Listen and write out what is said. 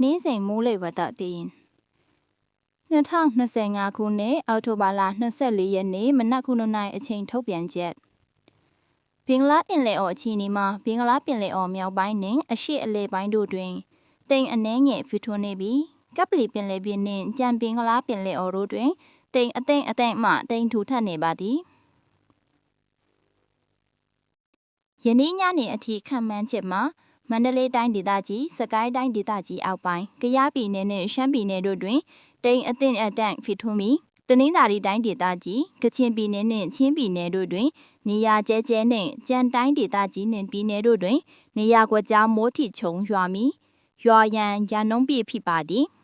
နှင်းစိန်မိုးလေဝသတည်ရင်2025ခုနှစ်အောက်တိုဘာလ24ရက်နေ့မနက်9:00နာရီအချိန်ထုတ်ပြန်ချက်ဘင်္ဂလားပင်လယ်အော်အခြေအနေမှာဘင်္ဂလားပင်လယ်အော်မြောက်ပိုင်းနှင့်အရှေ့အလယ်ပိုင်းတို့တွင်တိမ်အနှဲငယ်ဖြစ်ထွန်းနေပြီးကပလီပင်လယ်ပြင်နှင့်ကြံပင်္ဂလားပင်လယ်အော်တို့တွင်တိမ်အသိမ့်အသိမ့်မှတိမ်ထူထပ်နေပါသည်ယနေ့ညနေအထိခံမှန်းချက်မှာ မန္တလေးတိုင်းဒေသကြီးစကိုင်းတိုင်းဒေသကြီးအောက်ပိုင်းကယားပြည်နယ်နှင့်ရှမ်းပြည်နယ်တို့တွင်တိမ်အသင့်အတန့်ဖြစ်ထွန်းပြီးတနင်္သာရီတိုင်းဒေသကြီးကချင်ပြည်နယ်နှင့်ချင်းပြည်နယ်တို့တွင်နေရာကျဲကျဲနှင့်ကြံတိုင်းဒေသကြီးနှင့်ပြည်နယ်တို့တွင်နေရာကွက်ကြားမိုးထီချုံရွာမီရွာရန်ရန်နှုံးပြဖြစ်ပါသည်။